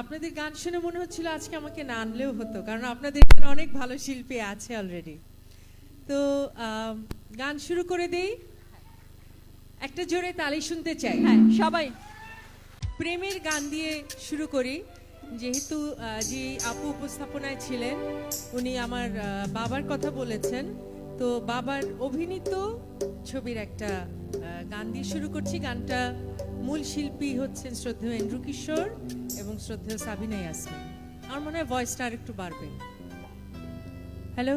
আপনাদের গান শুনে মনে হচ্ছিল আজকে আমাকে না আনলেও হতো কারণ আপনাদের এখানে অনেক ভালো শিল্পী আছে অলরেডি তো গান শুরু করে দেই। একটা জোরে তালি শুনতে চাই। হ্যাঁ সবাই। প্রেমের গান দিয়ে শুরু করি। যেহেতু যে আপু উপস্থাপনায় ছিলেন উনি আমার বাবার কথা বলেছেন। তো বাবার অভিনীত ছবির একটা গান দিয়ে শুরু করছি। গানটা মূল শিল্পী হচ্ছেন শ্রদ্ধেয় এন্ড্রু কিশোর এবং শ্রদ্ধেয় সাবিনা ইয়াসমিন আমার মনে হয় ভয়েসটা আর একটু বাড়বে। হ্যালো